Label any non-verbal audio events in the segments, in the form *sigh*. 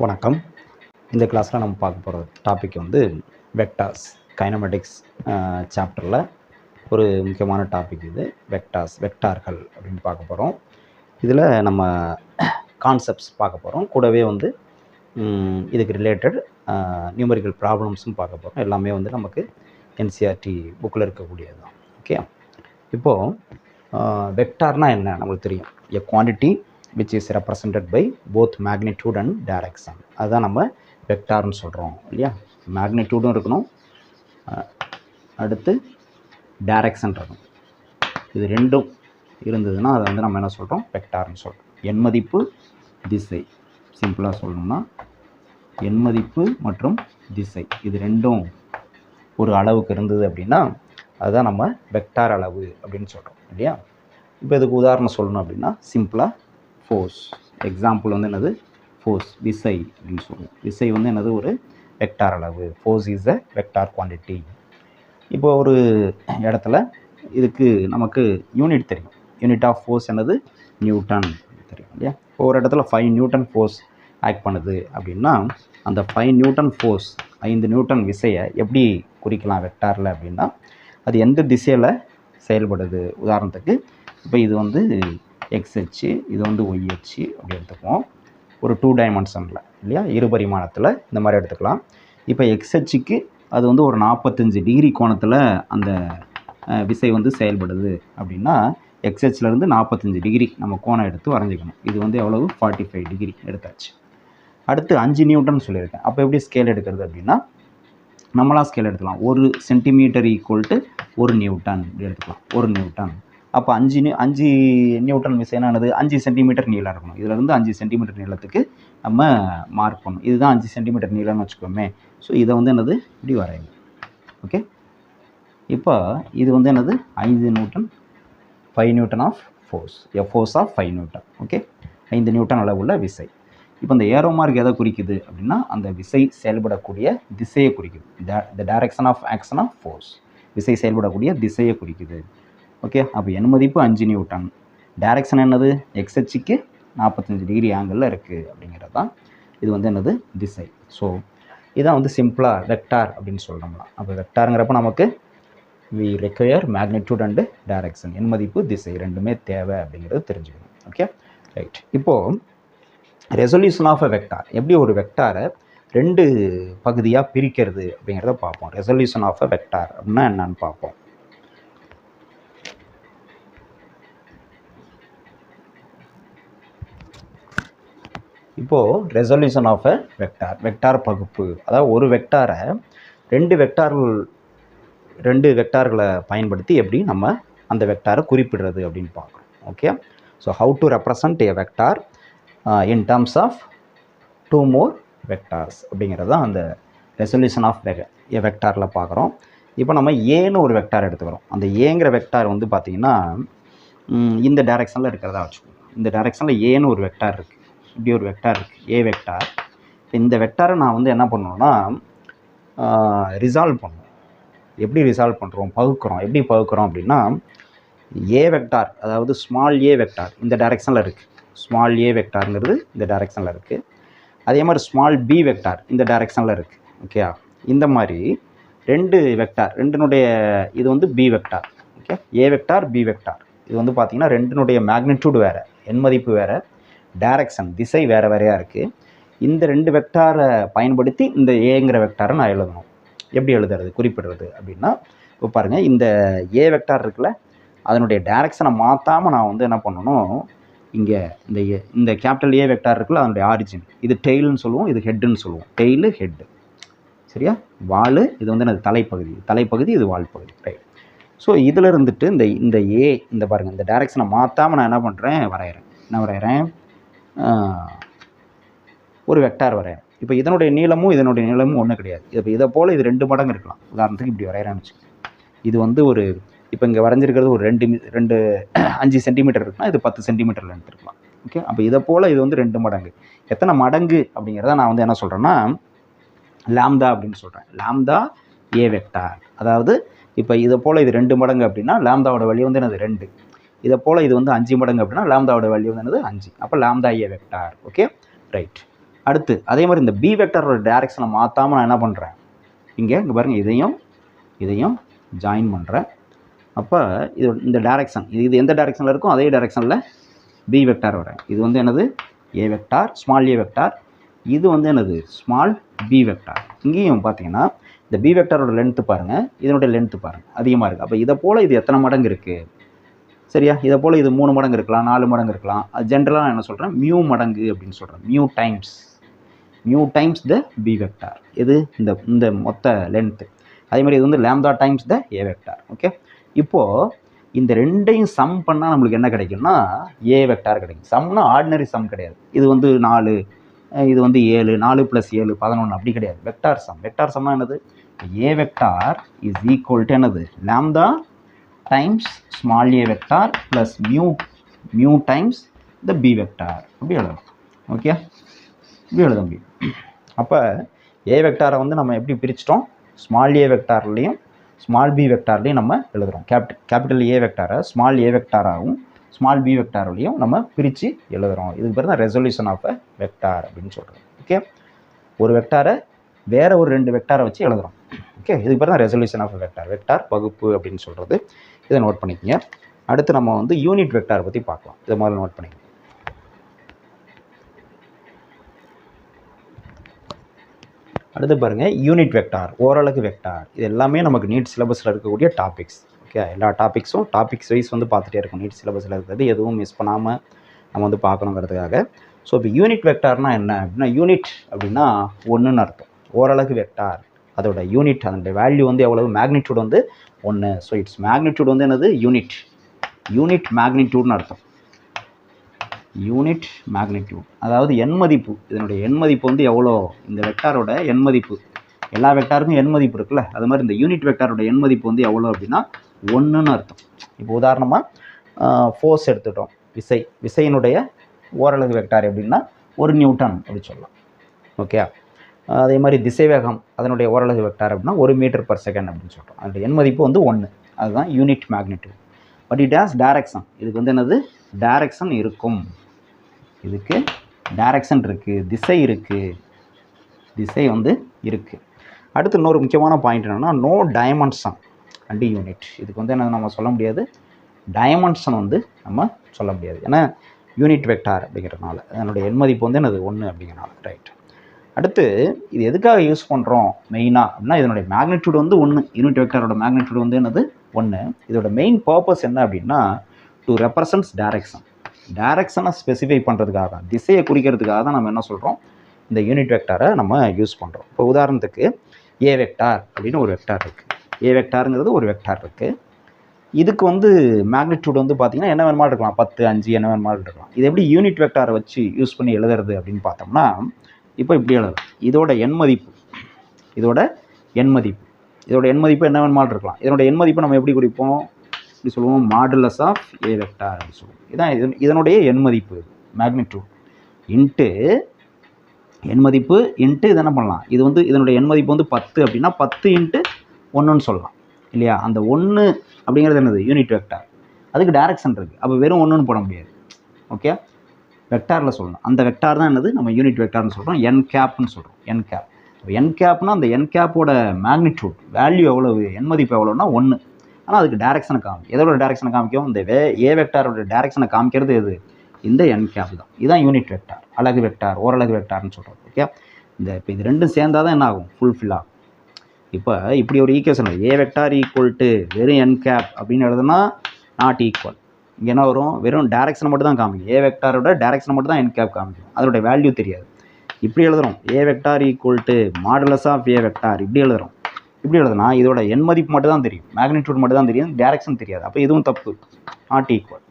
வணக்கம். இந்த கிளாஸில் நம்ம பார்க்க போகிற டாபிக் வந்து வெக்டாஸ் கைனமெட்டிக்ஸ் சாப்டரில் ஒரு முக்கியமான டாபிக் இது வெக்டாஸ் வெக்டார்கள் அப்படின்னு பார்க்க போகிறோம் இதில் நம்ம கான்செப்ட்ஸ் பார்க்க போகிறோம் கூடவே வந்து இதுக்கு ரிலேட்டட் நியூமரிக்கல் ப்ராப்ளம்ஸும் பார்க்க போகிறோம் எல்லாமே வந்து நமக்கு என்சிஆர்டி புக்கில் இருக்கக்கூடியது தான் ஓகே இப்போது வெக்டார்னால் என்ன? நம்மளுக்கு தெரியும். A quantity which is represented by both magnitude and direction அதுதான் நம்ம வெக்டார்னு சொல்கிறோம் இல்லையா? மேக்னிடியூடும் இருக்கணும். அடுத்து டேரக்ஷன் இருக்கணும். இது ரெண்டும் இருந்ததுன்னா அதை வந்து நம்ம என்ன சொல்கிறோம் வெக்டார்னு சொல்கிறோம் எண் மதிப்பு திசை. சிம்பிளாக சொல்லணும்னா எண் மதிப்பு மற்றும் திசை. இது ரெண்டும் ஒரு அளவுக்கு இருந்தது அப்படின்னா அதுதான் நம்ம வெக்டார் அளவு அப்படின்னு சொல்கிறோம் இல்லையா? இப்போ இதுக்கு உதாரணம் சொல்லணும் அப்படின்னா சிம்பிளாக ஃபோர்ஸ் எக்ஸாம்பிள் வந்து என்னது? ஃபோர்ஸ் விசை அப்படின்னு சொல்லுவோம். விசை வந்து என்னது? ஒரு வெக்டார் அளவு. Force is a vector quantity இப்போ ஒரு இடத்துல இதுக்கு நமக்கு யூனிட் தெரியும். யூனிட் ஆஃப் ஃபோர்ஸ் என்னது? நியூட்டன் தெரியும் இல்லையா? இப்போ ஒரு இடத்துல ஃபைவ் நியூட்டன் ஃபோர்ஸ் ஆக்ட் பண்ணுது அப்படின்னா அந்த ஃபைவ் நியூட்டன் ஃபோர்ஸ் ஐந்து நியூட்டன் விசையை எப்படி குறிக்கலாம் வெக்டாரில் அப்படின்னா அது எந்த திசையில் செயல்படுது? உதாரணத்துக்கு இப்போ இது வந்து எக்ஸ் அச்சு இது வந்து ஒய் அச்சு அப்படி எடுத்துக்குவோம். ஒரு டூ டைமென்ஷனில் இல்லையா? இரு பரிமாணத்தில் இந்த மாதிரி எடுத்துக்கலாம். இப்போ எக்ஸ் அச்சுக்கு அது வந்து ஒரு நாற்பத்தஞ்சு டிகிரி கோணத்தில் அந்த விசை வந்து செயல்படுது. அப்படின்னா எக்ஸ் நாற்பத்தஞ்சு டிகிரி நம்ம கோணம் எடுத்து வரைஞ்சிக்கணும். இது வந்து எவ்வளவு? ஃபார்ட்டி ஃபைவ் டிகிரி எடுத்தாச்சு. அடுத்து அஞ்சு நியூட்டன் சொல்லியிருக்கேன். அப்போ எப்படி ஸ்கேல் எடுக்கிறது அப்படின்னா நம்மளாக ஸ்கேல் எடுத்துக்கலாம். ஒரு சென்டிமீட்டர் ஈக்குவல் டு ஒரு நியூட்டன். எடுத்துக்கலாம். ஒரு நியூட்டன். அப்போ அஞ்சு நியூ அஞ்சு நியூட்டன் விசைனானது அஞ்சு சென்டிமீட்டர் நீளம் இருக்கணும். இதுலேருந்து அஞ்சு சென்டிமீட்டர் நீளத்துக்கு நம்ம மார்க் பண்ணணும். இதுதான் அஞ்சு சென்டிமீட்டர் நீளம்னு வச்சுக்கோமே. ஸோ இதை வந்து என்னது? இப்படி வரையணும். ஓகே இப்போ இது வந்து என்னது? ஐந்து Newton five Newton of force a force of five Newton. Okay ஐந்து நியூட்டன் அளவுள்ள விசை. இப்போ இந்த ஏரோ மார்க் எதை குறிக்குது அப்படின்னா அந்த விசை செயல்படக்கூடிய திசையை குறிக்குது. The direction of action of force விசை செயல்படக்கூடிய திசையை குறிக்குது. ஓகே அப்போ என் மதிப்பு அஞ்சு நியூட்டன் டேரக்ஷன் என்னது? எக்ஸ் நாற்பத்தஞ்சு டிகிரி ஆங்கிளில் இருக்குது அப்படிங்கிறது தான். இது வந்து என்னது? திசை. ஸோ இதான் வந்து சிம்பிளாக வெக்டார் அப்படின்னு சொல்கிறோம்லாம் அப்போ வெக்டாருங்கிறப்ப நமக்கு we require magnitude and direction என் மதிப்பு திசை ரெண்டுமே தேவை அப்படிங்கிறது தெரிஞ்சுக்கணும். ஓகே ரைட் இப்போது ரெசல்யூஷன் ஆஃப் அ வெக்டார் எப்படி ஒரு வெக்டாரை ரெண்டு பகுதியாக பிரிக்கிறது அப்படிங்கிறத பார்ப்போம். ரெசல்யூஷன் ஆஃப் அ வெக்டார் அப்படின்னா என்னன்னு பார்ப்போம். இப்போது resolution of a vector vector பகுப்பு. அதாவது ஒரு வெக்டாரை ரெண்டு வெக்டார்கள் ரெண்டு வெக்டார்களை பயன்படுத்தி எப்படி நம்ம அந்த வெக்டாரை குறிப்பிடுறது அப்படின்னு பார்க்குறோம். Okay so how to represent a vector in terms of two more vectors அப்படிங்கிறது தான் அந்த ரெசல்யூஷன் ஆஃப் ஏ வெக்டாரில் பார்க்குறோம். இப்போ நம்ம ஏன்னு ஒரு வெக்டார் எடுத்துக்கிறோம். அந்த ஏங்கிற வெக்டார் வந்து பார்த்திங்கன்னா இந்த டைரெக்ஷனில் இருக்கிறதா வச்சுக்கோங்க. இந்த டைரெக்ஷனில் ஏன்னு ஒரு வெக்டார் இருக்குது இப்படி ஒரு வெக்டார் இருக்குது ஏ வெக்டார் இந்த வெக்டாரை நான் வந்து என்ன பண்ணணும்னா ரிசால்வ் பண்ணும் எப்படி ரிசால்வ் பண்ணுறோம் பகுக்கிறோம். எப்படி பகுக்கிறோம் அப்படின்னா ஏ வெக்டார் அதாவது ஸ்மால் ஏ வெக்டார் இந்த டைரெக்ஷனில் இருக்குது ஸ்மால் ஏ வெக்டாருங்கிறது இந்த டைரெக்ஷனில் இருக்குது அதே மாதிரி ஸ்மால் பி வெக்டார் இந்த டைரெக்ஷனில் இருக்குது ஓகே இந்த மாதிரி ரெண்டு வெக்டார் ரெண்டினுடைய இது வந்து B vector okay A vector B vector இது வந்து பார்த்திங்கன்னா ரெண்டினுடைய மேக்னிடியூட் வேறு எண் மதிப்பு வேறு. டைரக்ஷன் திசை வேறு வேறையாக இருக்குது இந்த ரெண்டு வெக்டாரை பயன்படுத்தி இந்த ஏங்கிற வெக்டாரை நான் எழுதணும். எப்படி எழுதுறது குறிப்பிடுறது அப்படின்னா இப்போ பாருங்கள் இந்த ஏ வெக்டார் இருக்குல்ல அதனுடைய டைரக்ஷனை மாற்றாமல் நான் வந்து என்ன பண்ணணும் இங்கே இந்த ஏ- இந்த கேபிட்டல் ஏ வெக்டார் இருக்குல்ல அதனுடைய ஆரிஜின் இது டெய்ல்னு சொல்லுவோம் இது ஹெட்டுன்னு சொல்லுவோம். டெய்லு ஹெட்டு சரியா? வால் இது வந்து எனது தலைப்பகுதி. தலைப்பகுதி இது வால் பகுதி. ரைட் ஸோ இதில் இருந்துட்டு இந்த இந்த ஏ இந்த பாருங்கள் இந்த டைரக்ஷனை மாற்றாமல் நான் என்ன பண்ணுறேன் வரைகிறேன் என்ன வரைகிறேன் ஒரு வெக்டார் வரையிறேன் இப்போ இதனுடைய நீளமும் இதனுடைய நீளமும் ஒன்றும் கிடையாது. இப்போ இதை போல் இது ரெண்டு மடங்கு இருக்கலாம். உதாரணத்துக்கு இப்படி வரைகிறேன்னு வச்சுக்கோங்க இது வந்து ஒரு இப்போ இங்கே வரைஞ்சிருக்கிறது ஒரு ரெண்டு மீ- ரெண்டு *clears throat* அஞ்சு சென்டிமீட்டர் இருக்குன்னா இது பத்து சென்டிமீட்டர் லென்த் இருக்கலாம். ஓகே அப்போ இதை போல் இது வந்து ரெண்டு மடங்கு. எத்தனை மடங்கு அப்படிங்கிறத நான் வந்து என்ன சொல்கிறேன்னா லாம்தா அப்படின்னு சொல்கிறேன் லாம்தா ஏ வெக்டார். அதாவது இப்போ இதை போல் இது ரெண்டு மடங்கு அப்படின்னா லாம்தாவோட வழி வந்து என்னது? ரெண்டு. இதை போல் இது வந்து அஞ்சு மடங்கு அப்படின்னா லாம்தாவோட வேல்யூ வந்து என்னது? அஞ்சு. அப்போ lambda A vector okay right அடுத்து அதே மாதிரி இந்த பி வெக்டரோட டேரெக்ஷனை மாற்றாமல் நான் என்ன பண்ணுறேன் இங்கே இங்கே பாருங்கள் இதையும் இதையும் ஜாயின் பண்ணுறேன் அப்போ இது இந்த டேரெக்ஷன் இது இது எந்த டேரெக்ஷனில் இருக்கோ அதே டேரெக்ஷனில் பி வெக்டார் வரேன். இது வந்து எனது A vector small A vector இது வந்து என்னது? ஸ்மால் பி வெக்டார் இங்கேயும் பார்த்தீங்கன்னா இந்த பி வெக்டாரோட லென்த்து பாருங்கள் இதனுடைய லென்த்து பாருங்கள் அதிகமாக இருக்குது அப்போ இதை போல் இது எத்தனை மடங்கு இருக்குது சரியா? இதை போல் இது மூணு மடங்கு இருக்கலாம் நாலு மடங்கு இருக்கலாம். அது ஜென்ரலாக நான் என்ன சொல்கிறேன் மியூ மடங்கு அப்படின்னு சொல்கிறேன் mu times mu times the B vector இது இந்த இந்த மொத்த லென்த்து அதே மாதிரி இது வந்து lambda times the A vector okay இப்போது இந்த ரெண்டையும் சம் பண்ணால் நம்மளுக்கு என்ன கிடைக்கும்னா ஏ வெக்டார் கிடைக்கும். சம்னா ஆர்டினரி சம் கிடையாது. இது வந்து நாலு இது வந்து ஏழு நாலு ப்ளஸ் ஏழு பதினொன்று அப்படி கிடையாது. வெக்டார் சம் வெக்டார் சம்னா என்னது? A vector is equal to என்னது? Lambda times small A vector plus mu mu times the B vector அப்படி எழுதலாம் ஓகே இப்படி எழுத முடியும் அப்போ ஏ வெக்டாரை வந்து நம்ம எப்படி பிரிச்சிட்டோம்? ஸ்மால் ஏ வெக்டார்லேயும் ஸ்மால் பி வெக்டார்லேயும் நம்ம எழுதுகிறோம் கேபிட்டல் கேபிட்டல் ஏ வெக்டாரை ஸ்மால் ஏ வெக்டாராகவும் ஸ்மால் பி வெக்டார்லையும் நம்ம பிரித்து எழுதுகிறோம் இதுக்கு பேர் தான் ரெசல்யூஷன் ஆஃப் அ வெக்டார் அப்படின்னு சொல்கிறோம் ஓகே ஒரு வெக்டாரை வேறு ஒரு ரெண்டு வெக்டாரை வச்சு எழுதுகிறோம் ஓகே இதுக்கு பேர் தான் ரெசல்யூஷன் ஆஃப் வெக்டார் வெக்டார் பகுப்பு அப்படின்னு சொல்கிறது இதை நோட் பண்ணிக்கங்க. அடுத்து நம்ம வந்து யூனிட் வெக்டார் பற்றி பார்க்கலாம். இதை முதல்ல நோட் பண்ணிக்கங்க. அடுத்து பாருங்கள் யூனிட் வெக்டார் ஓரளவுக்கு வெக்டார் இது எல்லாமே நமக்கு நீட் சிலபஸில் இருக்கக்கூடிய டாபிக்ஸ் ஓகே எல்லா டாபிக்ஸும் டாபிக்ஸ் வைஸ் வந்து பார்த்துட்டே இருக்கும். நீட் சிலபஸில் இருக்கிறது எதுவும் மிஸ் பண்ணாமல் நம்ம வந்து பார்க்கணுங்கிறதுக்காக. ஸோ இப்போ யூனிட் வெக்டார்னால் என்ன அப்படின்னா யூனிட் அப்படின்னா ஒன்றுன்னு அர்த்தம். ஓரளவுக்கு வெக்டார் அதோட யூனிட் அதனுடைய வேல்யூ வந்து எவ்வளவு? மேக்னிடியூட் வந்து ஒன்று ஸோ இட்ஸ் மேக்னிடியூட் வந்து என்னது? யூனிட் யூனிட் மேக்னிடியூட்னு அர்த்தம். யூனிட் மேக்னிடியூட் அதாவது எண் மதிப்பு. இதனுடைய எண் மதிப்பு வந்து எவ்வளோ? இந்த வெக்டாரோட எண் மதிப்பு. எல்லா வெக்டாருக்கும் எண் மதிப்பு இருக்குல்ல? அது மாதிரி இந்த யூனிட் வெக்டாரோட எண் மதிப்பு வந்து எவ்வளோ அப்படின்னா ஒன்றுன்னு அர்த்தம். இப்போ உதாரணமாக ஃபோர்ஸ் எடுத்துட்டோம். விசை. விசையினுடைய ஓரளவு வெக்டார் எப்படின்னா ஒரு நியூட்டன் அப்படி சொல்லலாம். ஓகே அதே மாதிரி திசைவேகம் அதனுடைய ஓரளவு வெக்டார் அப்படின்னா ஒரு மீட்டர் பர் செகண்ட் அப்படின்னு சொல்கிறோம் அதனுடைய எண் மதிப்பு வந்து ஒன்று அதுதான் unit magnitude but it has direction இதுக்கு வந்து என்னது? டேரக்ஷன் இருக்கும். இதுக்கு டேரக்ஷன் இருக்குது திசை இருக்குது திசை வந்து இருக்குது அடுத்து இன்னொரு முக்கியமான பாயிண்ட் என்னென்னா நோ டைமென்ஷன் அண்டு யூனிட் இதுக்கு வந்து என்ன நம்ம சொல்ல முடியாது? டைமென்ஷன் வந்து நம்ம சொல்ல முடியாது. ஏன்னா யூனிட் வெக்டார் அப்படிங்கிறதுனால அதனுடைய எண்மதிப்பு வந்து என்னது? ஒன்று அப்படிங்கிறனால ரைட் அடுத்து இது எதுக்காக யூஸ் பண்ணுறோம் மெயினாக அப்படின்னா இதனுடைய மேக்னிடியூட் வந்து ஒன்று யூனிட் வெக்டாரோட மேக்னிடியூட் வந்து என்னது? ஒன்று இதோட மெயின் பர்பஸ் என்ன அப்படின்னா டு ரெப்ரசன்ட்ஸ் டைரக்ஷன் டைரக்ஷனை ஸ்பெசிஃபை பண்ணுறதுக்காக தான். திசையை குறிக்கிறதுக்காக தான் நம்ம என்ன சொல்கிறோம் இந்த யூனிட் வெக்டாரை நம்ம யூஸ் பண்ணுறோம் இப்போ உதாரணத்துக்கு ஏ வெக்டார் அப்படின்னு ஒரு வெக்டார் இருக்குது ஏ வெக்டாருங்கிறது ஒரு வெக்டார் இருக்குது இதுக்கு வந்து மேக்னிடியூட் வந்து பார்த்திங்கன்னா என்ன வேணுமா இருக்கலாம். பத்து அஞ்சு என்ன வேணுமா இருக்கலாம். இது எப்படி யூனிட் வெக்டாரை வச்சு யூஸ் பண்ணி எழுதுறது அப்படின்னு பார்த்தோம்னா இப்போ இப்படி அளவு இதோட எண் மதிப்பு. இதோட எண் மதிப்பு. இதோட எண் மதிப்பு என்ன வேணுமா இருக்கலாம். இதனோட எண்மதிப்பு நம்ம எப்படி குறிப்போம்? இப்படி சொல்லுவோம் மாடுலஸ் ஆஃப் ஏ வெக்டார் அப்படின்னு சொல்லுவோம். இதான் இது இதனுடைய எண் மதிப்பு. மேக்னிடியூட் இன்ட்டு எண் மதிப்பு. இன்ட்டு இது என்ன பண்ணலாம்? இது வந்து இதனுடைய எண் மதிப்பு வந்து பத்து அப்படின்னா பத்து இன்ட்டு ஒன்றுன்னு சொல்லலாம். இல்லையா? அந்த ஒன்று அப்படிங்கிறது என்னது? யூனிட் வெக்டார் அதுக்கு டேரக்ஷன் இருக்குது அப்போ வெறும் ஒன்றுன்னு போட முடியாது. ஓகே வெக்டாரில் சொல்லணும். அந்த வெக்டார் தான் என்னது? நம்ம யூனிட் வெக்டார்னு சொல்கிறோம் என் கேப்னு சொல்கிறோம் என் கேப் இப்போ என் கேப்னா அந்த என் கேப்போட மேக்னிடியூட் வேல்யூ எவ்வளவு என் மதிப்பு எவ்வளோன்னா ஒன்று ஆனால் அதுக்கு டேரெக்ஷனை காமிக்கும். எதோட டேரெக்ஷனை காமிக்கும்? இந்த வே ஏ வெக்டாரோட டேரக்ஷனை காமிக்கிறது எது? இந்த என் கேப் தான். இதுதான் யூனிட் வெக்டார் அழகு வெக்டார் ஓரலகு வெக்டார்னு சொல்கிறோம் ஓகே இந்த இப்போ இது ரெண்டும் சேர்ந்தால் தான் என்ன ஆகும் ஃபுல்ஃபில் ஆகும். இப்போ இப்படி ஒரு equation A vector equal to வெறும் என் கேப் அப்படின்னு எழுதுனா நாட் ஈக்குவல் இங்கே என்ன வரும்? வெறும் டேரக்ஷனை மட்டும் தான் காமிக்கும். ஏ வெக்டாரோட டேரக்ஷனை மட்டும் தான் என் கேப் காமிக்கும். அதோட வேல்யூ தெரியாது. இப்படி எழுதுறோம். A vector equal to modulus of A vector இப்படி எழுதுறோம். இப்படி எழுதுனா இதோட எண் மதிப்பு மட்டும் தான் தெரியும். மேக்னிடியூட் மட்டும் தான் தெரியும். டேரக்ஷன் தெரியாது. அப்போ இதுவும் தப்பு. நாட் ஈக்குவல்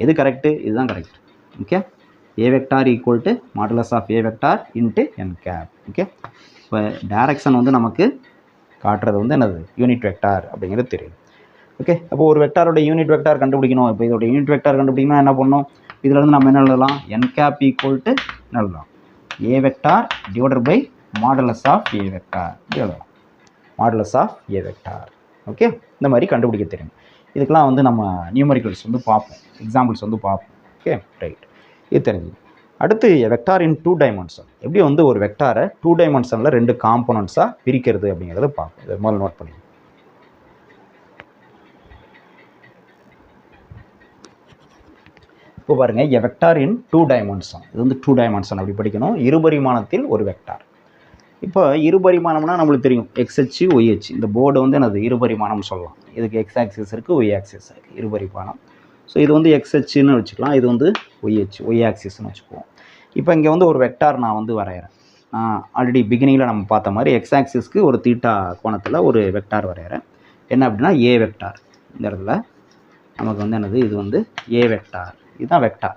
எது கரெக்டு இதுதான் correct okay A vector equal to modulus of A vector into N cap okay இப்போ டேரக்ஷன் வந்து நமக்கு காட்டுறது வந்து என்னது? யூனிட் வெக்டார் அப்படிங்கிறது தெரியும். ஓகே அப்போ ஒரு வெக்டாரோட யூனிட் வெக்டார் கண்டுபிடிக்கணும். இப்போ இதோட யூனிட் வெக்டார் கண்டுபிடிக்கணும் என்ன பண்ணணும்? இதுலருந்து நம்ம என்ன எழுதலாம்? என் கேப் ஈக்குவல் டு என்ன எழுதலாம்? A vector divided by modulus of A vector எழுதலாம். Modulus of A vector okay இந்த மாதிரி கண்டுபிடிக்க தெரியும். இதுக்கெலாம் வந்து நம்ம நியூமரிக்கல்ஸ் வந்து பார்ப்போம். எக்ஸாம்பிள்ஸ் வந்து பார்ப்போம். ஓகே ரைட் இது தெரிஞ்சு அடுத்து வெக்டார் இன் டூ டைமென்ஷன் எப்படி வந்து ஒரு வெக்டாரை டூ டைமென்ஷனில் ரெண்டு காம்போனன்ட்ஸாக பிரிக்கிறது அப்படிங்கிறத பார்ப்போம். இதை முதல்ல நோட் பண்ணி இப்போ பாருங்கள் a vector in two dimension இது வந்து டூ டைமென்ஷன் அப்படி படிக்கணும். இருபரிமாணத்தில் ஒரு வெக்டார் இப்போ இருபரிமாணம்னா நம்மளுக்கு தெரியும். எக்ஸ்ஹெச் ஒய்ஹெச் இந்த போர்டு வந்து என்னது? இருபரிமாணம்னு சொல்லலாம். இதுக்கு எக்ஸ் ஆக்சிஸ் இருக்குது ஒய் ஆக்சிஸ் இருக்குது இருபரிமாணம் ஸோ இது வந்து எக்ஸ்ஹெச்னு வச்சுக்கலாம். இது வந்து ஒய்ஹெச் ஒய் ஆக்சிஸ்னு வச்சுக்குவோம். இப்போ இங்கே வந்து ஒரு வெக்டார் நான் வந்து வரைகிறேன் ஆல்ரெடி பிகினிங்கில் நம்ம பார்த்த மாதிரி எக்ஸ் ஆக்சிஸ்க்கு ஒரு தீட்டா கோணத்தில் ஒரு வெக்டார் வரைகிறேன் என்ன அப்படின்னா ஏ வெக்டார் இந்த இடத்துல நமக்கு வந்து என்னது? இது வந்து ஏ வெக்டார் இதுதான் வெக்டார்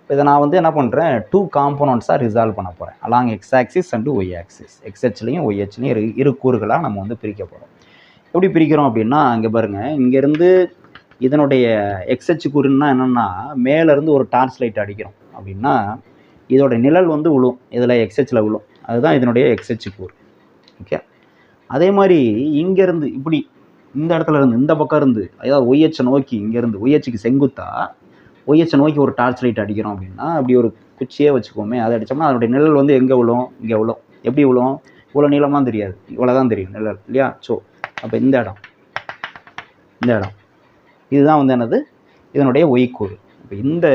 இப்போ இதை நான் வந்து என்ன பண்ணுறேன் டூ காம்போனன்ட்ஸாக ரிசால்வ் பண்ண போகிறேன் along X axis and Y axis எக்ஸ்ஹெச்லையும் ஒய்ஹெச்லையும் இரு இரு கூறுகளாக நம்ம வந்து பிரிக்க போகிறோம் எப்படி பிரிக்கிறோம் அப்படின்னா இங்கே பாருங்கள் இங்கேருந்து இதனுடைய எக்ஸ்ஹெச் கூறுன்னா என்னென்னா மேலேருந்து ஒரு டார்ச் லைட் அடிக்கிறோம் அப்படின்னா இதோட நிழல் வந்து விழும் இதில் எக்ஸ்ஹெச்சில் விழும் அதுதான் இதனுடைய எக்ஸ்ஹெச் கூறு. ஓகே அதே மாதிரி இங்கேருந்து இப்படி இந்த இடத்துல இருந்து இந்த பக்கம் இருந்து அதாவது ஒய்ஹெச்சை நோக்கி இங்கேருந்து ஒய்ஹெச்சுக்கு செங்குத்தா ஒய்ஹெச்சை நோக்கி ஒரு டார்ச் லைட் அடிக்கிறோம் அப்படின்னா அப்படி ஒரு குச்சியே வச்சுக்கோமே அதை அடித்தோம்னா அதனுடைய நிழல் வந்து எங்கே விழும்? இங்கே விழும். எப்படி விழும்? இவ்வளோ நீளமாக தெரியாது. இவ்வளோ தான் தெரியும் நிழல் இல்லையா? ஸோ அப்போ இந்த இடம். இந்த இடம். இதுதான் வந்து என்னது? இதனுடைய ஒய் இப்போ இந்த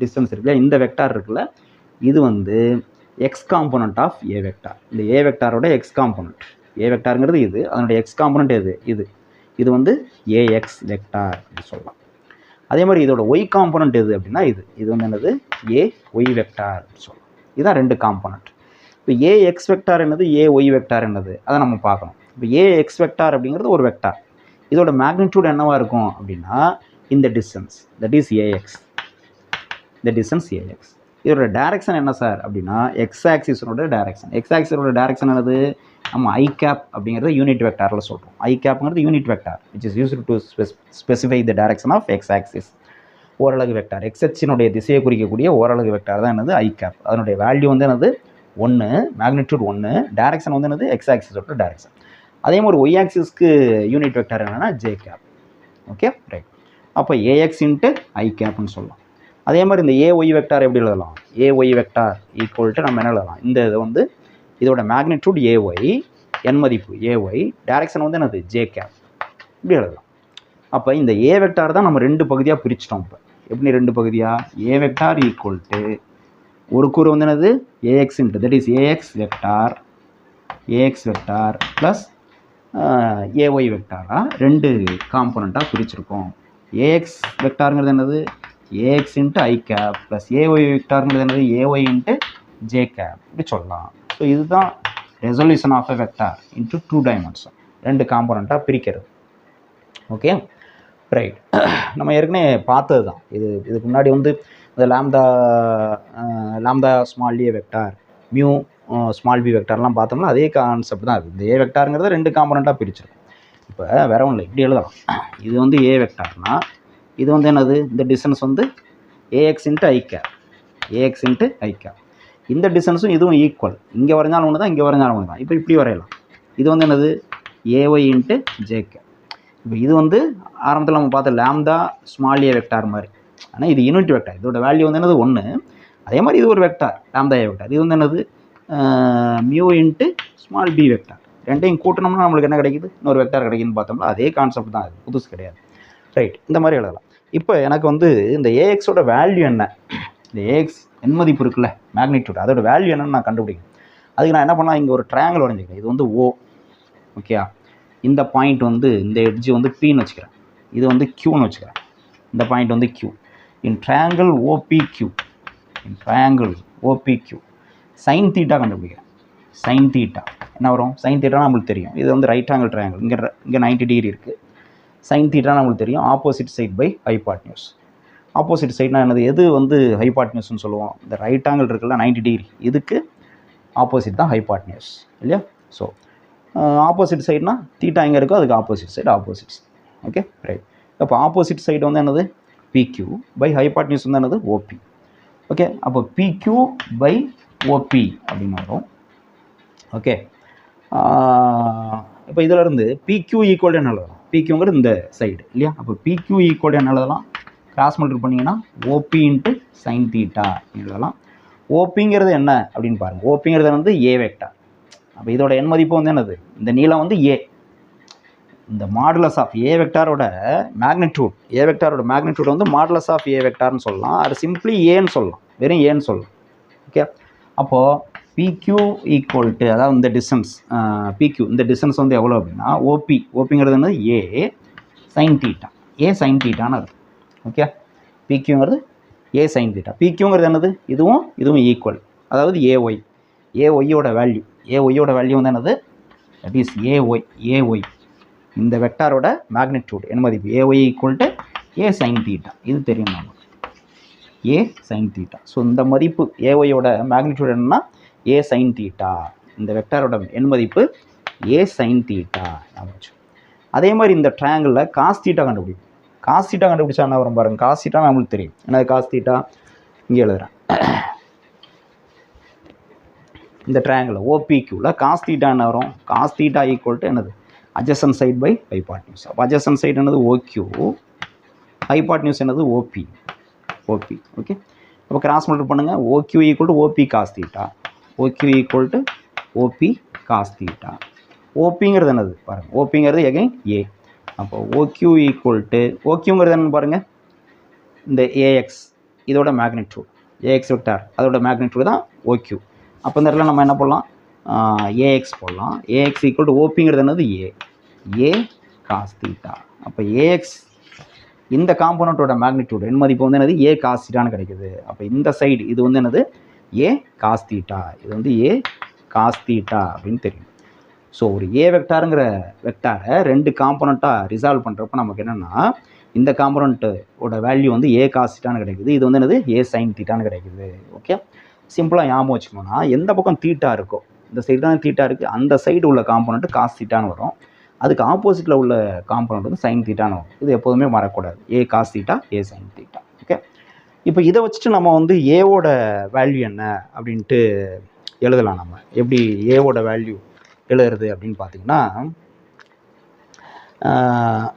டிஸ்டன்ஸ் இருக்குல்ல இந்த வெக்டார் இருக்குல்ல இது வந்து X component of A vector இந்த ஏ வெக்டாரோட எக்ஸ் காம்போனண்ட் ஏ வெக்டாருங்கிறது இது. அதனுடைய எக்ஸ் காம்போனண்ட் எது? இது. இது வந்து ஏஎக்ஸ் வெக்டார் அப்படின்னு சொல்லலாம். அதே மாதிரி இதோட ஒய் காம்போனன்ட் எது அப்படின்னா இது. இது வந்து என்னது? ஏ ஒய் வெக்டார் அப்படின்னு சொல்லலாம் இதுதான் ரெண்டு காம்போனன்ட் இப்போ ஏ எக்ஸ் வெக்டார் என்னது? ஏ ஒய் வெக்டார் என்னது? அதை நம்ம பார்க்கணும். இப்போ ஏ எக்ஸ் வெக்டார் அப்படிங்கிறது ஒரு வெக்டார் இதோட மேக்னிடியூட் என்னவா இருக்கும் அப்படின்னா இந்த டிஸ்டன்ஸ் தட் இஸ் ஏஎக்ஸ் இந்த டிஸ்டன்ஸ் ஏஎக்ஸ் இதோட டேரெக்ஷன் என்ன சார் அப்படின்னா எக்ஸ் ஆக்சிஸனோட டேரெக்ஷன் எக்ஸ் ஆக்சிஸோட டேரெக்ஷன் என்னது? நம்ம ஐ கேப் அப்படிங்கிறது யூனிட் வெக்டாரில் சொல்கிறோம் I கேப்ங்கிறது unit vector which is used to specify the direction of X axis ஓரளவு வெக்டார் எக்ஸ்ஹெச்சினுடைய திசையை குறிக்கக்கூடிய ஓரளவு வெக்டார் தான் என்னது? ஐ கேப் அதனுடைய வேல்யூ வந்து என்னது? ஒன்று மேக்னிடியூட் ஒன்று டேரெக்ஷன் வந்து என்னது? எக்ஸ் ஆக்சிஸோட டேரெக்ஷன் அதே மாதிரி ஒய் ஆக்சிஸ்க்கு யூனிட் வெக்டார் என்னென்னா ஜே கேப் ஓகே ரைட் அப்போ ஏஎக்ஸ் இன்ட்டு ஐ கேப்னு சொல்லலாம் அதே மாதிரி இந்த ஏ ஒய் வெக்டார் எப்படி எழுதலாம்? ஏஒய் வெக்டார் ஈக்குவல் டு நம்ம என்ன எழுதலாம்? இந்த இது வந்து இதோட மேக்னிடியூட் ஏஒய் என் மதிப்பு ஏஒய் டேரெக்ஷன் வந்து என்னது? ஜே கேப் இப்படி எழுதலாம். அப்போ இந்த ஏ வெக்டார் தான் நம்ம ரெண்டு பகுதியாக பிரிச்சிட்டோம் இப்போ. எப்படி ரெண்டு பகுதியாக ஏ வெக்டார் ஈக்குவல் டு ஒரு கூறு வந்து என்னது? AX into that is AX vector AX vector plus AY வெக்டாராக ரெண்டு காம்போனண்ட்டாக பிரிச்சிருக்கோம். ஏஎக்ஸ் வெக்டாருங்கிறது என்னது? AX into I cap plus AY வெக்டாருங்கிறது என்னது ஏஒய் இன்ட்டு ஜே கேப் இப்படி சொல்லலாம். ஸோ இதுதான் resolution of a vector into two dimension ரெண்டு காம்போனண்ட்டாக பிரிக்கிறது. ஓகே ரைட் நம்ம ஏற்கனவே பார்த்தது தான். இது இதுக்கு முன்னாடி வந்து இந்த lambda lambda small A vector mu small B வெக்டார்லாம் பார்த்தோம்னா அதே கான்செப்ட் தான் இது இந்த ஏ வெக்டாருங்கிறத ரெண்டு காம்பனண்ட்டாக பிரிச்சிருக்கும். இப்போ வேற ஒன்றும் இல்லை. இப்படி எழுதலாம். இது வந்து ஏ வெக்டார்னால் இது வந்து என்னது? இந்த டிஸ்டன்ஸ் வந்து AX into I AX into I இந்த டிஸ்டன்ஸும் இதுவும் ஈக்குவல் இங்கே வரைஞ்சாலும் ஒன்று தான் இங்கே வரைஞ்சாலும் ஒன்று தான் இப்போ இப்படி வரையலாம். இது வந்து என்னது? ஏஒய் இன்ட்டு ஜேகே இப்போ இது வந்து ஆரம்பத்தில் நம்ம பார்த்த லேம்தா ஸ்மால் ஏ வெக்டார் மாதிரி. ஆனால் இது யூனிட் வெக்டார் இதோட வேல்யூ வந்து என்னது? ஒன்று அதே மாதிரி இது ஒரு வெக்டார் லேம்தா ஏ வெக்டார் இது வந்து என்னது? Mu into small B vector ரெண்டையும் கூட்டணும்னா நம்மளுக்கு என்ன கிடைக்குது? இன்னொரு வெக்டார் கிடைக்குதுன்னு பார்த்தோம்னா அதே கான்செப்ட் தான். அது புதுசு கிடையாது. ரைட் இந்த மாதிரி எழுதலாம். இப்போ எனக்கு வந்து இந்த ஏஎக்ஸோட வேல்யூ என்ன? இந்த ஏஎக்ஸ் என் மதிப்பு இருக்குல்ல மேக்னிடியூட் அதோட வேல்யூ என்னன்னு நான் கண்டுபிடிக்கணும். அதுக்கு நான் என்ன பண்ணலாம்? இங்கே ஒரு ட்ரையாங்கிள் வரைஞ்சிக்கிறேன் இது வந்து ஓ ஓகேயா இந்த பாயிண்ட் வந்து இந்த எட்ஜ் வந்து பின்னு வச்சுக்கிறேன். இது வந்து க்யூன்னு வச்சுக்கிறேன். இந்த பாயிண்ட் வந்து Q in triangle OPQ in triangle OPQ sine theta கண்டுபிடிக்கிறேன். சைன் தீட்டா என்ன வரும்? சைன் தீட்டா நம்மளுக்கு தெரியும். இது வந்து ரைட் ஆங்கிள் ட்ரையாங்கிள் இங்கே இங்கே நைன்டி டிகிரி இருக்குது சைன் தீட்டா நம்மளுக்கு தெரியும். Opposite side by hypotenuse opposite சைட்னா என்னது? எது வந்து ஹைபாட்னியூஸ்னு சொல்லுவோம்? இந்த ரைட் ஆங்கிள் இருக்குல்ல நைன்டி டிகிரி இதுக்கு ஆப்போசிட் தான் ஹைபாட்னியூஸ் இல்லையா? ஸோ ஆப்போசிட் சைட்னா தீட்டா எங்கே இருக்கோ அதுக்கு opposite side opposite okay right அப்போ ஆப்போசிட் சைடு வந்து என்னது? பிக்யூ பை ஹைபாட்னியூஸ் வந்து என்னது? ஓபி ஓகே அப்போ பிக்யூ பை ஓபி அப்படின்னு வரும். ஓகே இப்போ இதில் இருந்து பிக்யூ ஈக்குவல் என்ன வரும் பிக்யூங்கிறது இந்த சைடு இல்லையா? அப்போ பிக்யூ ஈக்குவல் என்ன எழுதலாம்? கிராஸ் மல்டிபிள் பண்ணிங்கன்னா ஓபி இன்ட்டு சைன் தீட்டா எழுதலாம். ஓபிங்கிறது என்ன அப்படின்னு பாருங்கள் ஓபிங்கிறது வந்து ஏ வெக்டார் அப்போ இதோட எண் மதிப்பு வந்து என்னது? இந்த நீளம் வந்து ஏ இந்த மாடுலஸ் ஆஃப் ஏ வெக்டாரோட மேக்னிடியூட் ஏ வெக்டாரோட மேக்னிடியூட் வந்து மாடுலஸ் ஆஃப் ஏ வெக்டார்னு சொல்லலாம். அது சிம்பிளி ஏன்னு சொல்லலாம். வெறும் ஏன்னு சொல்லலாம். ஓகே அப்போது பிக்யூ ஈக்குவல் டு அதாவது இந்த டிஸ்டன்ஸ் பிக்யூ இந்த டிஸ்டன்ஸ் வந்து எவ்வளோ அப்படின்னா ஓபி ஓபிங்கிறது வந்து A sine theta A sine தீட்டான்னு அது ஓகே பிக்யூங்கிறது ஏ சைன் தீட்டா பிக்யூங்கிறது என்னது? இதுவும் இதுவும் ஈக்குவல் அதாவது ஏஒய் ஏஒய்யோட வேல்யூ ஏஒய்யோட வேல்யூ வந்து என்னது? தட் இஸ் ஏஒய் ஏஒய் இந்த வெக்டாரோட மேக்னிடியூட் என்ன மதிப்பு? AY equal to A sine theta இது தெரியும் நமக்கு. ஏ சைன் தீட்டா ஸோ இந்த மதிப்பு ஏஒயோட மேக்னிடியூட் என்னென்னா ஏ சைன் தீட்டா இந்த வெக்டாரோட எண் மதிப்பு ஏ சைன் தீட்டா ஞாபகம் அதே மாதிரி இந்த ட்ரையாங்கிளில் காஸ் தீட்டா கண்டுபிடிக்கும். காஸ் தீட்டா கண்டுபிடிச்சா என்ன வரும் பாருங்க? காஸ் தீட்டா நம்மளுக்கு தெரியும். என்னது காஸ் தீட்டா இங்கே எழுதுகிறேன் இந்த ட்ரையாங்கிளில் ஓபிக்யூவில் காஸ் தீட்டா என்ன வரும்? காஸ் தீட்டா ஈக்குவல் டு என்னது? அஜசன் சைட் பை ஹைபாட்னியூஸ் அப்போ அஜசன் சைட் என்னது? ஓக்யூ ஹைபாட்னியூஸ் என்னது? ஓபி ஓபி ஓகே அப்போ கிராஸ் மல்டிபிள் பண்ணுங்கள் OQ equal to OP cos theta OQ equal to OP cos theta ஓபிங்கிறது என்னது? பாருங்கள் ஓபிங்கிறது எகைன் ஏ அப்போ ஓக்யூ ஈக்குவல் டு ஓக்யூங்கிறது என்னன்னு பாருங்கள் இந்த ஏஎக்ஸ் இதோட மேக்னிடியூட் ஏஎக்ஸ் வெக்டார் அதோட மேக்னிடியூட் தான் ஓக்யூ அப்போ இந்த இடத்துல நம்ம என்ன பண்ணலாம் ஏஎக்ஸ் போடலாம். ஏஎக்ஸ் ஈக்குவல் டு ஓபிங்கிறது என்னது? ஏ ஏ காஸ் தீட்டா அப்போ ஏஎக்ஸ் இந்த காம்போனண்ட்டோட மேக்னிடியூட் என் மதிப்பு வந்து என்னது? ஏ காஸ் தீட்டான்னு கிடைக்குது. அப்போ இந்த சைடு இது வந்து என்னது? ஏ காஸ்தீட்டா இது வந்து ஏ காஸ்தீட்டா அப்படின்னு தெரியும். ஸோ ஒரு ஏ வெக்டாருங்கிற வெக்டாரை ரெண்டு காம்பனண்ட்டாக ரிசால்வ் பண்ணுறப்ப நமக்கு என்னென்னா இந்த காம்பனண்ட்டோட வேல்யூ வந்து ஏ காஸ்தீட்டான்னு கிடைக்குது. இது வந்து என்னது? ஏ சைன் தீட்டான்னு கிடைக்குது. ஓகே சிம்பிளாக ஞாபகம் வச்சுக்கணும்னா எந்த பக்கம் தீட்டா இருக்கோ இந்த சைடு தான் தீட்டா இருக்குது அந்த சைடு உள்ள காம்பனண்ட்டு காஸ் தீட்டான்னு வரும். அதுக்கு ஆப்போசிட்டில் உள்ள காம்பனண்ட் வந்து சைன் தீட்டான்னு வரும். இது எப்போதுமே வரக்கூடாது A cos theta A sine theta இப்போ இதை வச்சுட்டு நம்ம வந்து ஏவோட வேல்யூ என்ன அப்படின்ட்டு எழுதலாம் நம்ம. எப்படி ஏவோட வேல்யூ எழுதுறது அப்படின்னு பார்த்தீங்கன்னா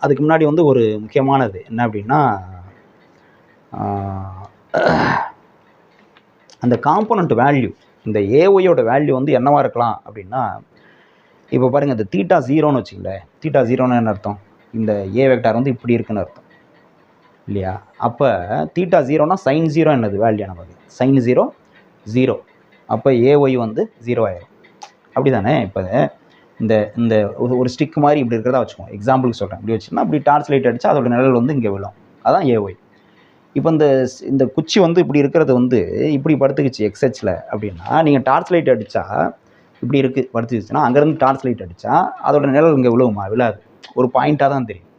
அதுக்கு முன்னாடி வந்து ஒரு முக்கியமானது என்ன அப்படின்னா அந்த காம்போனண்ட் வேல்யூ இந்த ஏஒயோட வேல்யூ வந்து என்னவா இருக்கலாம் அப்படின்னா இப்போ பாருங்கள் இந்த தீட்டா ஜீரோன்னு வச்சுங்களேன் தீட்டா ஜீரோன்னு என்ன அர்த்தம்? இந்த ஏ வெக்டார் வந்து இப்படி இருக்குன்னு அர்த்தம். இல்லையா? அப்போ தீட்டா ஜீரோனா சைன் ஜீரோ என்னது? வேல்யூ நமக்கு சைன் ஜீரோ ஜீரோ அப்போ ஏஒய் வந்து ஜீரோ ஆயிரும். அப்படி தானே இப்போ இந்த இந்த ஒரு ஒரு ஸ்டிக் மாதிரி இப்படி இருக்கிறதா வச்சுக்கோங்க. எக்ஸாம்பிளுக்கு சொல்கிறேன் இப்படி வச்சுன்னா அப்படி டார்ச் லைட் அடித்தா அதோட நிழல் வந்து இங்கே விழும். அதான் ஏஒய் இப்போ இந்த இந்த குச்சி வந்து இப்படி இருக்கிறது வந்து இப்படி படுத்துக்குச்சு எக்ஸ்ஹெச்சில் அப்படின்னா நீங்கள் டார்ச் லைட் அடித்தா இப்படி இருக்குது படுத்துக்குச்சுன்னா அங்கேருந்து டார்ச் லைட் அடித்தா அதோட நிழல் இங்கே விழுவுமா? விழாது. ஒரு பாயிண்ட்டாக தான் தெரியும்.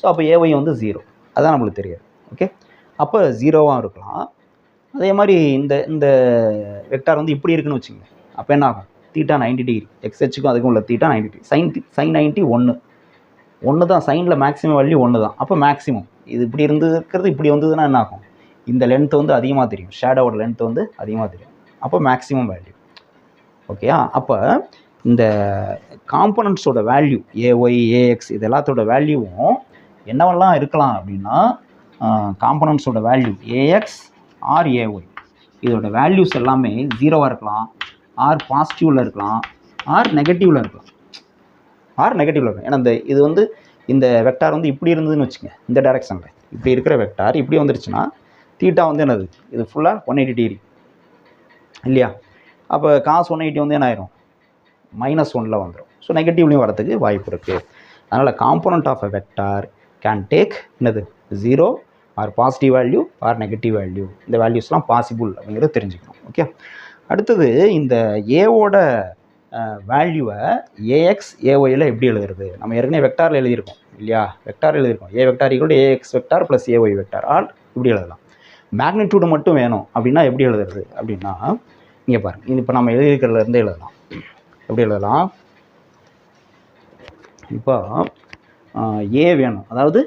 ஸோ அப்போ ஏஒய் வந்து ஜீரோ அதான் நம்மளுக்கு தெரியாது. ஓகே அப்போ ஜீரோவாக இருக்கலாம். அதே மாதிரி இந்த இந்த வெக்டார் வந்து இப்படி இருக்குன்னு வச்சுங்க. அப்போ என்ன ஆகும்? தீட்டா 90 டிகிரி எக்ஸ்ஹெச்சுக்கும் அதுக்கும் உள்ள theta 90 degree sine sine ninety ஒன்று ஒன்று தான். சைனில் மேக்ஸிமம் வேல்யூ ஒன்று தான். அப்போ மேக்ஸிமம் இது இப்படி இருந்துக்கிறது இப்படி வந்ததுன்னா என்ன ஆகும்? இந்த லென்த் வந்து அதிகமாக தெரியும். ஷேடோவோட லென்த் வந்து அதிகமாக தெரியும். அப்போ மேக்ஸிமம் வேல்யூ ஓகேயா அப்போ இந்த காம்பனண்ட்ஸோட வேல்யூ ஏஒய் ஏஎக்ஸ் இது எல்லாத்தோட வேல்யூவும் என்னவெல்லாம் இருக்கலாம் அப்படின்னா காம்பனன்ட்ஸோட வேல்யூ ஏஎக்ஸ் ஆர் ஏஒய் இதோட வேல்யூஸ் எல்லாமே ஜீரோவாக இருக்கலாம். ஆர் பாசிட்டிவில் இருக்கலாம். ஆர் நெகட்டிவில் இருக்கலாம். ஆர் நெகட்டிவில் இருக்கும் ஏன்னா இந்த இது வந்து இந்த வெக்டார் வந்து இப்படி இருந்ததுன்னு வச்சுங்க இந்த டைரெக்ஷனில் இப்படி இருக்கிற வெக்டார் இப்படி வந்துருச்சுன்னா தீட்டா வந்து என்னது? இது ஃபுல்லாக ஒன் எயிட்டி டிகிரி இல்லையா? அப்போ காசு ஒன் எயிட்டி வந்து என்ன ஆயிரும்? மைனஸ் ஒனில் வந்துடும் ஸோ நெகட்டிவ்லேயும் வரதுக்கு வாய்ப்பு இருக்குது அதனால் component of a vector can take என்னது? Zero or positive value or negative value இந்த வேல்யூஸ்லாம் பாசிபிள் அப்படிங்கிறத தெரிஞ்சுக்கணும். ஓகே அடுத்தது இந்த ஏவோட வேல்யூவை ஏஎக்ஸ் ஏஒயில் எப்படி எழுதுறது? நம்ம ஏற்கனவே வெக்டாரில் எழுதியிருக்கோம் இல்லையா? வெக்டார் எழுதியிருக்கோம். A vector equal AX vector plus AY vector all இப்படி எழுதலாம். மேக்னிடியூடு மட்டும் வேணும் அப்படின்னா எப்படி எழுதுறது? அப்படின்னா இங்கே பாருங்க. இது இப்போ நம்ம எழுதியிருக்கிறதுலேருந்து எழுதலாம். எப்படி எழுதலாம்? இப்போ ஏ வேணும். அதாவது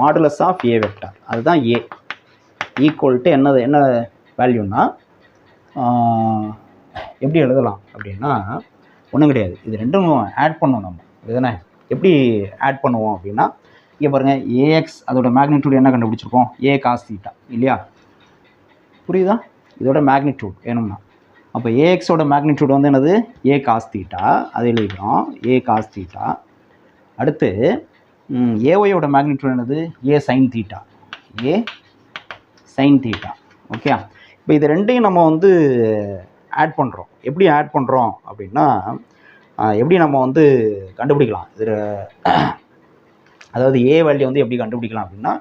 மாடுலஸ் ஆஃப் ஏ வெக்டார் அதுதான் ஏ ஈக்குவல் டு என்னது என்ன வேல்யூன்னா எப்படி எழுதலாம் அப்படின்னா ஒன்றும் கிடையாது. இது ரெண்டும் ஆட் பண்ணுவோம் நம்ம. இதுதானே? எப்படி ஆட் பண்ணுவோம் அப்படின்னா இங்கே பாருங்கள் ஏஎக்ஸ் அதோட மேக்னிடியூட் என்ன கண்டுபிடிச்சிருக்கோம்? ஏ காஸ் தீட்டா இல்லையா? புரியுதா? இதோட மேக்னிடியூட் வேணும்னா. அப்போ ஏஎக்ஸோட மேக்னிடியூட் வந்து என்னது? ஏ காஸ் தீட்டா அது எழுதிக்கிறோம். ஏ காஸ் தீட்டா அடுத்து ஏஒயோட மேக்னிடியூட் என்னது? A sine theta A sine theta okay இப்போ இது ரெண்டையும் நம்ம வந்து ஆட் பண்ணுறோம் எப்படி ஆட் பண்ணுறோம் அப்படின்னா எப்படி நம்ம வந்து கண்டுபிடிக்கலாம்? இதில் அதாவது ஏ வேல்யூ வந்து எப்படி கண்டுபிடிக்கலாம் அப்படின்னா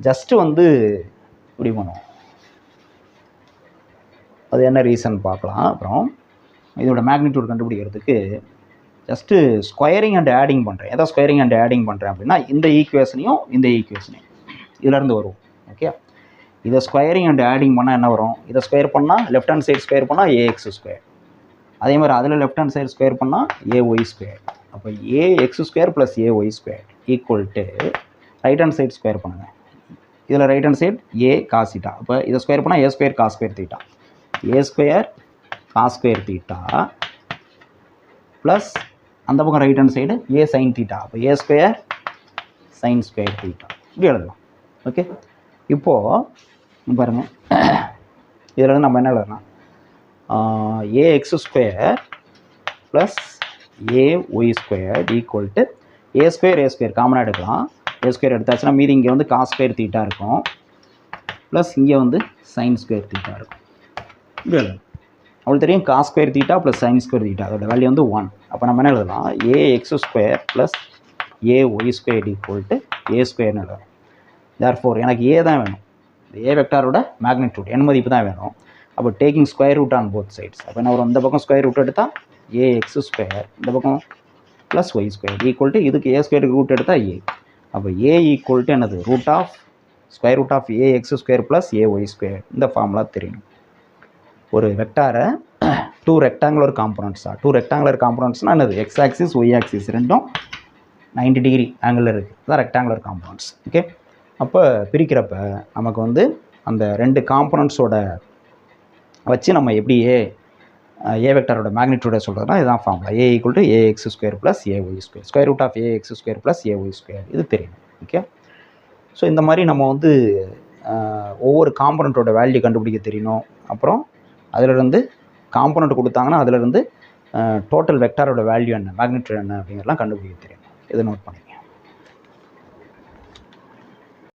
ஜஸ்ட்டு வந்து இப்படி பண்ணுவோம். அது என்ன ரீசன் பார்க்கலாம். அப்புறம் இதோட மேக்னிடியூட் கண்டுபிடிக்கிறதுக்கு ஜஸ்ட்டு ஸ்கொயரிங் அண்ட் ஆடிங் பண்ணுறேன் எதை ஸ்கொயரிங் அண்ட் ஆடிங் பண்ணுறேன் அப்படின்னா இந்த ஈக்குவேஷனையும் இந்த ஈக்குவேஷனையும் இதிலேருந்து வரும். ஓகே இதை ஸ்கொயரிங் அண்ட் ஆடிங் பண்ணால் என்ன வரும்? இதை ஸ்கொயர் பண்ணால் லெஃப்ட் ஹேண்ட் சைடு ஸ்கொயர் பண்ணால் ஏஎக்ஸ் ஸ்கொயர் அதே மாதிரி அதில் லெஃப்ட் ஹேண்ட் சைடு ஸ்கொயர் பண்ணால் ஏ ஒய் ஸ்கொயர் அப்போ A X square plus A Y square equal to right hand side square பண்ணுங்கள் இதில் right hand side A cos theta அப்போ இதை ஸ்கொயர் பண்ணால் A square cos square theta A square cos square theta plus அந்த பக்கம் right hand side A sine theta அப்போ A square sine square theta இப்படி எழுதலாம். ஓகே இப்போது பாருங்கள் இதில் வந்து நம்ம என்ன எழுதலாம்? A X square plus A Y square equal to A square A square காமனாக எடுக்கலாம். ஏ ஸ்கொயர் எடுத்தாச்சுன்னா மீதி இங்கே வந்து காஸ் ஸ்கொயர் தீட்டா இருக்கும். ப்ளஸ் இங்கே வந்து சைன் ஸ்கொயர் தீட்டா இருக்கும். இப்படி எழுதலாம். அவளுக்கு தெரியும் cos square theta plus sine square theta அதோட வேல்யூ வந்து ஒன் அப்போ நம்ம என்ன எழுதலாம்? A X square plus A Y square equal to A ஸ்கொயர்னு எழுதலாம். தேர்ஃபோர் எனக்கு ஏ தான் வேணும். ஏ வெக்டாரோட மேக்னிடியூட் என் மதிப்பு தான் வேணும். அப்போ taking square root on both sides அப்போ என்ன வரும்? இந்த பக்கம் ஸ்கொயர் ரூட் எடுத்தால் ஏ எக்ஸ் ஸ்கொயர் இந்த பக்கம் plus Y square equal to இதுக்கு ஏ ஸ்கொயருக்கு ரூட் எடுத்தால் ஏ அப்போ ஏ ஈக்குவல் டு என்னது? Root of square root of A X square plus A Y square இந்த ஃபார்முலா தெரியும். ஒரு வெக்டாரை டூ ரெக்டாங்குலர் காம்பனண்ட்ஸா டூ ரெக்டாங்குலர் காம்பனண்ட்ஸ்னால் என்னது? எக்ஸ் ஆக்சிஸ் ஒய் ஆக்சிஸ் ரெண்டும் 90 டிகிரி ஆங்கிளில் இருக்குது அதான் ரெக்டாங்குலர் காம்பனண்ட்ஸ் ஓகே அப்போ பிரிக்கிறப்ப நமக்கு வந்து அந்த ரெண்டு காம்பனண்ட்ஸோட வச்சு நம்ம எப்படி ஏ ஏ வெக்டாரோட மேக்னிடியூட சொல்கிறதுனா இதுதான் formula A equal to A X square plus A Y square square root of A X square plus A Y square இது தெரியும். ஓகே ஸோ இந்த மாதிரி நம்ம வந்து ஒவ்வொரு காம்பனண்ட்டோட வேல்யூ கண்டுபிடிக்க தெரியணும். அப்புறம் அதிலிருந்து காம்பனண்ட் கொடுத்தாங்கன்னா அதிலிருந்து டோட்டல் வெக்டாரோட வேல்யூ என்ன? மேக்னிட்யூட் என்ன அப்படிங்கிறலாம் கண்டுபிடிக்க தெரியும் இதை நோட் பண்ணி